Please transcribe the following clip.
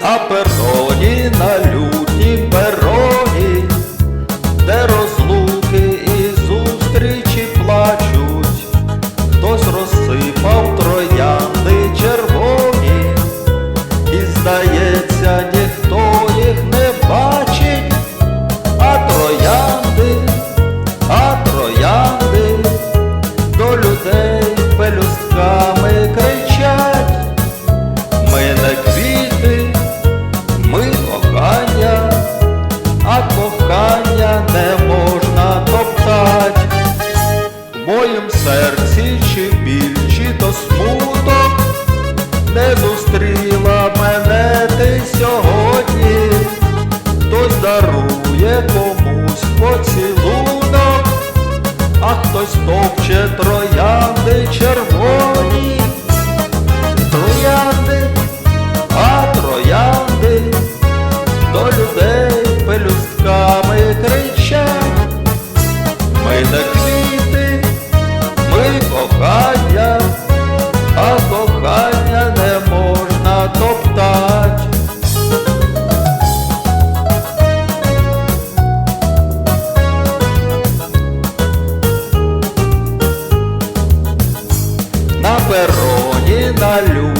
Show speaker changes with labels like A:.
A: На кохання не можна топтать. В моїм серці чи біль, чи то смуток, не зустріла мене ти сьогодні, хтось дарує комусь поцілунок, а хтось товче троянди червоні. Не квіти, ми кохання, а кохання не можна топтать. На пероні, на лютнім